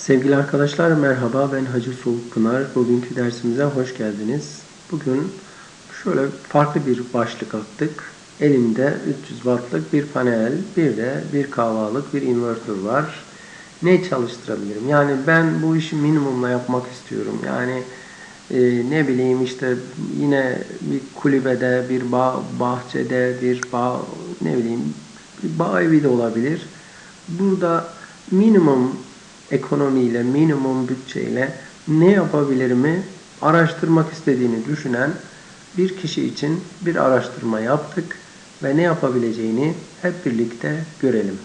Sevgili arkadaşlar merhaba ben Hacı Soğuk Pınar. Bugünkü dersimize hoş geldiniz. Bugün şöyle farklı bir başlık attık. Elimde 300 wattlık bir panel, bir de bir kahvalık bir inverter var. Ne çalıştırabilirim? Yani ben bu işi minimumla yapmak istiyorum. Yani e, ne bileyim işte yine bir kulübede, bir bağ, bahçede, bir bağ, ne bileyim bir bağ evi de olabilir. Burada minimum ekonomiyle, minimum bütçeyle ne yapabilirimi araştırmak istediğini düşünen bir kişi için bir araştırma yaptık ve ne yapabileceğini hep birlikte görelim.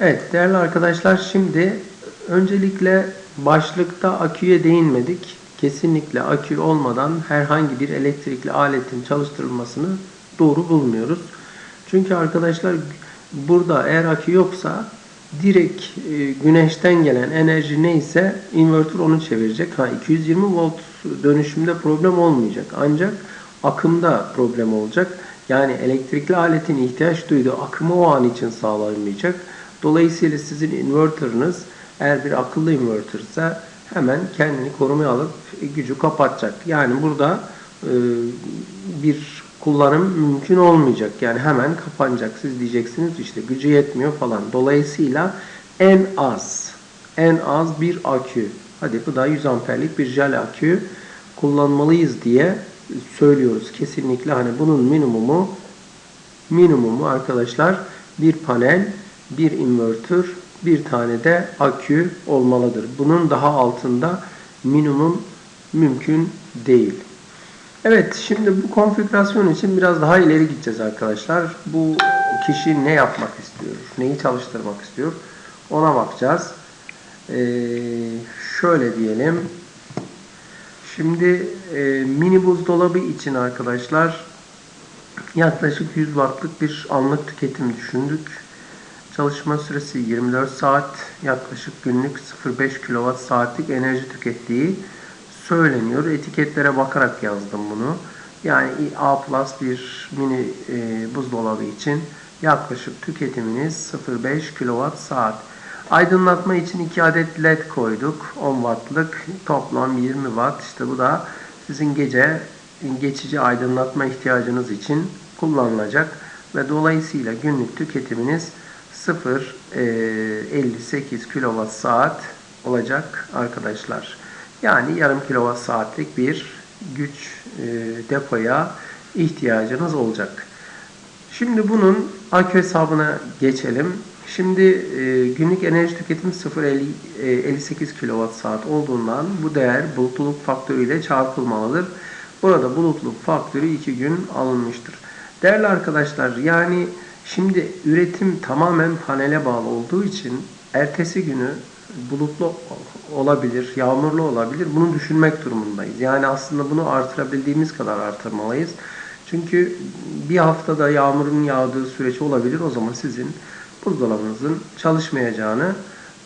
Evet değerli arkadaşlar şimdi öncelikle başlıkta aküye değinmedik. Kesinlikle akü olmadan herhangi bir elektrikli aletin çalıştırılmasını doğru bulmuyoruz. Çünkü arkadaşlar burada eğer akü yoksa direkt e, güneşten gelen enerji neyse inverter onu çevirecek. Ha 220 volt dönüşümde problem olmayacak. Ancak akımda problem olacak. Yani elektrikli aletin ihtiyaç duyduğu akımı o an için sağlayamayacak. Dolayısıyla sizin inverterınız eğer bir akıllı inverter ise hemen kendini korumaya alıp gücü kapatacak. Yani burada e, bir kullanım mümkün olmayacak. Yani hemen kapanacak. Siz diyeceksiniz işte gücü yetmiyor falan. Dolayısıyla en az en az bir akü. Hadi bu da 100 amperlik bir jel akü kullanmalıyız diye söylüyoruz. Kesinlikle hani bunun minimumu minimumu arkadaşlar bir panel, bir inverter, bir tane de akü olmalıdır. Bunun daha altında minimum mümkün değil. Evet şimdi bu konfigürasyon için biraz daha ileri gideceğiz arkadaşlar. Bu kişi ne yapmak istiyor? Neyi çalıştırmak istiyor? Ona bakacağız. Ee, şöyle diyelim. Şimdi e, mini buzdolabı için arkadaşlar yaklaşık 100 wattlık bir anlık tüketim düşündük. Çalışma süresi 24 saat, yaklaşık günlük 0.5 kWh saatlik enerji tükettiği söyleniyor. Etiketlere bakarak yazdım bunu. Yani A plus bir mini e, buzdolabı için yaklaşık tüketiminiz 0.5 kWh saat. Aydınlatma için 2 adet led koyduk. 10 wattlık toplam 20 watt. İşte bu da sizin gece geçici aydınlatma ihtiyacınız için kullanılacak. Ve dolayısıyla günlük tüketiminiz 0.58 kWh saat olacak arkadaşlar. Yani yarım kilowatt saatlik bir güç e, depoya ihtiyacınız olacak. Şimdi bunun akü hesabına geçelim. Şimdi e, günlük enerji tüketimi 0.58 kWh saat olduğundan bu değer bulutluluk faktörü ile çarpılmalıdır. Burada bulutluluk faktörü 2 gün alınmıştır. Değerli arkadaşlar yani şimdi üretim tamamen panele bağlı olduğu için ertesi günü bulutlu olabilir, yağmurlu olabilir. Bunu düşünmek durumundayız. Yani aslında bunu artırabildiğimiz kadar artırmalıyız. Çünkü bir haftada yağmurun yağdığı süreç olabilir. O zaman sizin buzdolabınızın çalışmayacağını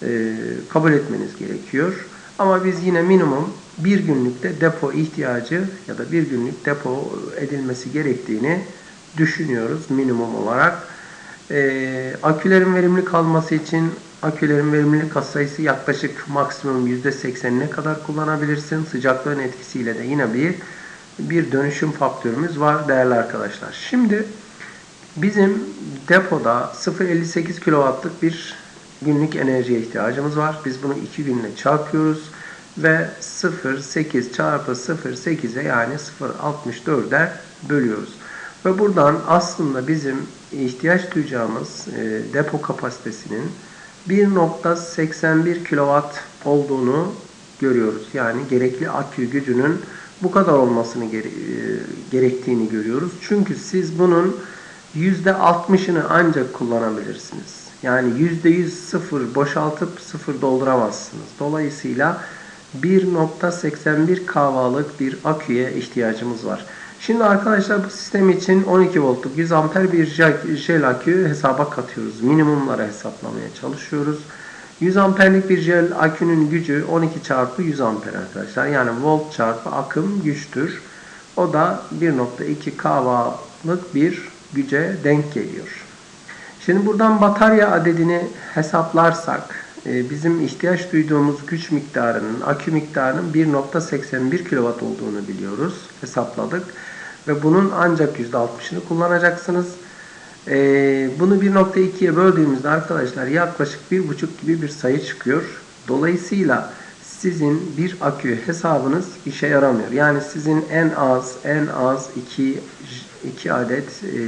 e, kabul etmeniz gerekiyor. Ama biz yine minimum bir günlükte depo ihtiyacı ya da bir günlük depo edilmesi gerektiğini düşünüyoruz minimum olarak. E, akülerin verimli kalması için akülerin verimlilik katsayısı yaklaşık maksimum %80'ine kadar kullanabilirsin. Sıcaklığın etkisiyle de yine bir bir dönüşüm faktörümüz var değerli arkadaşlar. Şimdi bizim depoda 0.58 kW'lık bir günlük enerjiye ihtiyacımız var. Biz bunu 2 günle çarpıyoruz ve 0.8 çarpı 0.8'e yani 0.64'e bölüyoruz. Ve buradan aslında bizim ihtiyaç duyacağımız e, depo kapasitesinin 1.81 kW olduğunu görüyoruz. Yani gerekli akü gücünün bu kadar olmasını gere gerektiğini görüyoruz. Çünkü siz bunun %60'ını ancak kullanabilirsiniz. Yani %100 sıfır boşaltıp sıfır dolduramazsınız. Dolayısıyla 1.81 kW'lık bir aküye ihtiyacımız var. Şimdi arkadaşlar bu sistem için 12 voltluk 100 amper bir jel akü hesaba katıyoruz. Minimumları hesaplamaya çalışıyoruz. 100 amperlik bir jel akünün gücü 12 çarpı 100 amper arkadaşlar. Yani volt çarpı akım güçtür. O da 1.2 kW'lık bir güce denk geliyor. Şimdi buradan batarya adedini hesaplarsak bizim ihtiyaç duyduğumuz güç miktarının, akü miktarının 1.81 kW olduğunu biliyoruz. Hesapladık. Ve bunun ancak %60'ını kullanacaksınız. E, bunu 1.2'ye böldüğümüzde arkadaşlar yaklaşık 1.5 gibi bir sayı çıkıyor. Dolayısıyla sizin bir akü hesabınız işe yaramıyor. Yani sizin en az en az 2 2 adet e,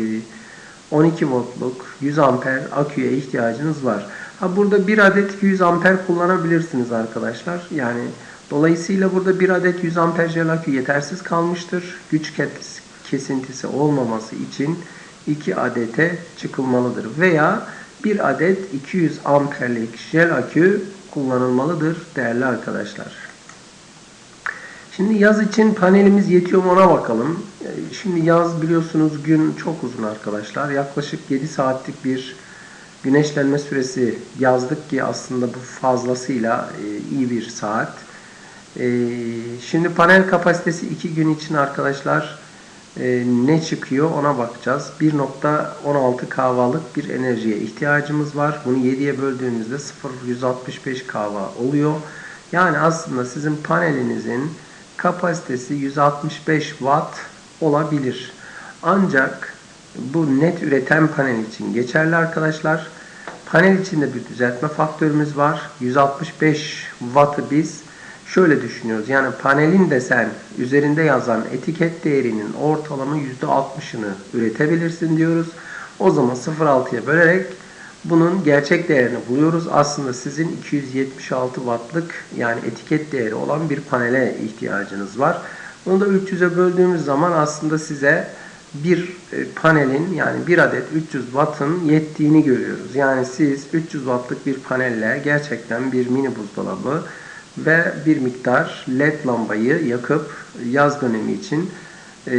12 voltluk 100 amper aküye ihtiyacınız var. Ha burada 1 adet 100 amper kullanabilirsiniz arkadaşlar. Yani dolayısıyla burada 1 adet 100 amper jel akü yetersiz kalmıştır. Güç kesintisi olmaması için 2 adete çıkılmalıdır. Veya 1 adet 200 amperlik jel akü kullanılmalıdır değerli arkadaşlar. Şimdi yaz için panelimiz yetiyor mu ona bakalım. Şimdi yaz biliyorsunuz gün çok uzun arkadaşlar. Yaklaşık 7 saatlik bir güneşlenme süresi yazdık ki aslında bu fazlasıyla e, iyi bir saat. E, şimdi panel kapasitesi 2 gün için arkadaşlar e, ne çıkıyor ona bakacağız. 1.16 kahvalık bir enerjiye ihtiyacımız var. Bunu 7'ye böldüğümüzde 0.165 kahva oluyor. Yani aslında sizin panelinizin kapasitesi 165 watt olabilir. Ancak bu net üreten panel için geçerli arkadaşlar. Panel içinde bir düzeltme faktörümüz var. 165 wattı biz şöyle düşünüyoruz. Yani panelin desen üzerinde yazan etiket değerinin ortalama %60'ını üretebilirsin diyoruz. O zaman 0.6'ya bölerek bunun gerçek değerini buluyoruz. Aslında sizin 276 wattlık yani etiket değeri olan bir panele ihtiyacınız var. Bunu da 300'e böldüğümüz zaman aslında size bir e, panelin yani bir adet 300 wattın yettiğini görüyoruz. Yani siz 300 wattlık bir panelle gerçekten bir mini buzdolabı ve bir miktar led lambayı yakıp yaz dönemi için e,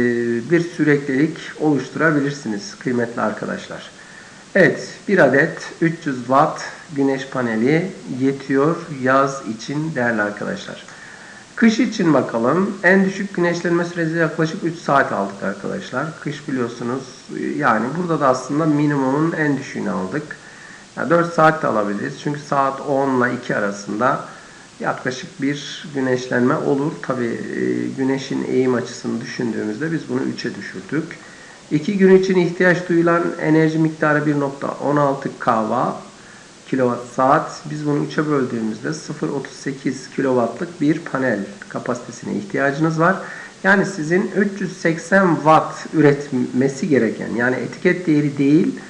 bir süreklilik oluşturabilirsiniz kıymetli arkadaşlar. Evet bir adet 300 watt güneş paneli yetiyor yaz için değerli arkadaşlar. Kış için bakalım. En düşük güneşlenme süresi yaklaşık 3 saat aldık arkadaşlar. Kış biliyorsunuz yani burada da aslında minimumun en düşüğünü aldık. Yani 4 saat de alabiliriz. Çünkü saat 10 ile 2 arasında yaklaşık bir güneşlenme olur. Tabi e, güneşin eğim açısını düşündüğümüzde biz bunu 3'e düşürdük. 2 gün için ihtiyaç duyulan enerji miktarı 1.16 kW kilowatt saat. Biz bunu 3'e böldüğümüzde 0.38 kW'lık bir panel kapasitesine ihtiyacınız var. Yani sizin 380 watt üretmesi gereken yani etiket değeri değil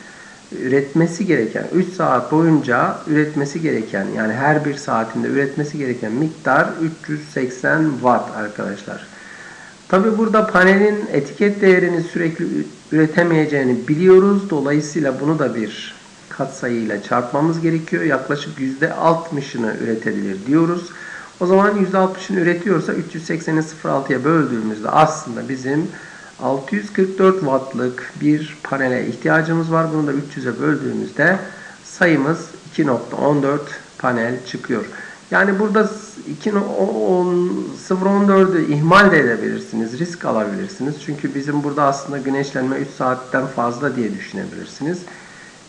üretmesi gereken 3 saat boyunca üretmesi gereken yani her bir saatinde üretmesi gereken miktar 380 watt arkadaşlar. Tabi burada panelin etiket değerini sürekli üretemeyeceğini biliyoruz. Dolayısıyla bunu da bir katsayıyla çarpmamız gerekiyor. Yaklaşık %60'ını üretebilir diyoruz. O zaman %60'ını üretiyorsa 380'i 0.6'ya böldüğümüzde aslında bizim 644 wattlık bir panele ihtiyacımız var. Bunu da 300'e böldüğümüzde sayımız 2.14 panel çıkıyor. Yani burada 0.14'ü ihmal de edebilirsiniz, risk alabilirsiniz. Çünkü bizim burada aslında güneşlenme 3 saatten fazla diye düşünebilirsiniz.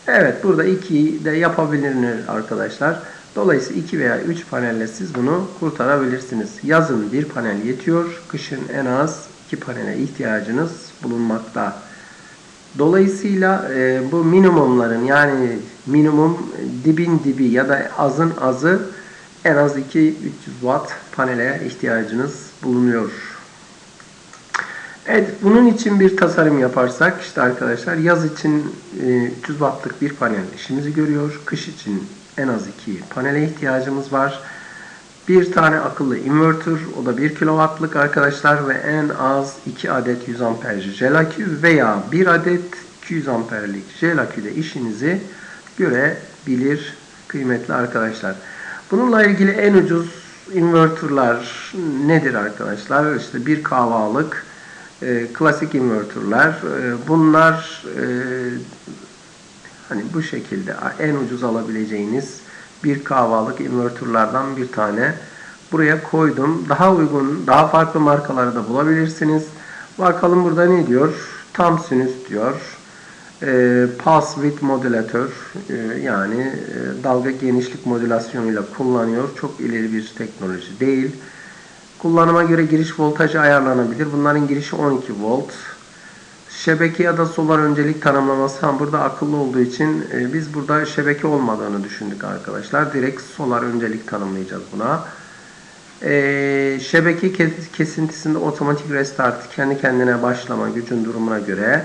Evet burada 2 de yapabilir arkadaşlar. Dolayısıyla 2 veya 3 panelle siz bunu kurtarabilirsiniz. Yazın bir panel yetiyor. Kışın en az 2 panele ihtiyacınız bulunmakta. Dolayısıyla e, bu minimumların yani minimum dibin dibi ya da azın azı en az 2-300 watt panele ihtiyacınız bulunuyor. Evet bunun için bir tasarım yaparsak işte arkadaşlar yaz için 300 e, wattlık bir panel işimizi görüyor. Kış için en az 2 panele ihtiyacımız var. Bir tane akıllı inverter o da 1 kW'lık arkadaşlar ve en az 2 adet 100 amper jel akü veya 1 adet 200 amperlik jel aküde işinizi görebilir kıymetli arkadaşlar. Bununla ilgili en ucuz inverterler nedir arkadaşlar? İşte 1 kW'lık e, klasik inverterler. E, bunlar e, hani bu şekilde en ucuz alabileceğiniz bir kahvalık inverterlardan bir tane buraya koydum. Daha uygun, daha farklı markaları da bulabilirsiniz. Bakalım burada ne diyor? Tam sinüs diyor. E, pulse width modülatör e, yani e, dalga genişlik modülasyonuyla kullanıyor. Çok ileri bir teknoloji değil. Kullanıma göre giriş voltajı ayarlanabilir. Bunların girişi 12 volt. Şebeke ya da solar öncelik tanımlaması ha, burada akıllı olduğu için e, biz burada şebeke olmadığını düşündük arkadaşlar. Direkt solar öncelik tanımlayacağız buna. E, şebeke kes- kesintisinde otomatik restart kendi kendine başlama gücün durumuna göre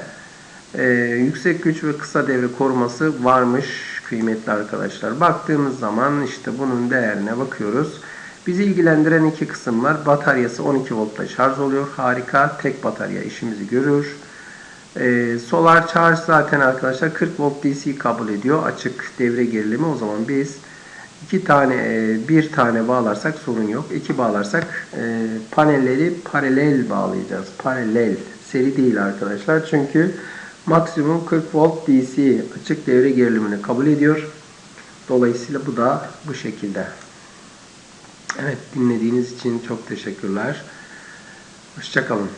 e, yüksek güç ve kısa devre koruması varmış kıymetli arkadaşlar. Baktığımız zaman işte bunun değerine bakıyoruz. Bizi ilgilendiren iki kısım var. Bataryası 12 voltta şarj oluyor. Harika. Tek batarya işimizi görür. Ee, solar charge zaten arkadaşlar 40 volt DC kabul ediyor. Açık devre gerilimi. O zaman biz iki tane e, bir tane bağlarsak sorun yok. İki bağlarsak e, panelleri paralel bağlayacağız. Paralel. Seri değil arkadaşlar. Çünkü maksimum 40 volt DC açık devre gerilimini kabul ediyor. Dolayısıyla bu da bu şekilde. Evet dinlediğiniz için çok teşekkürler. Hoşçakalın.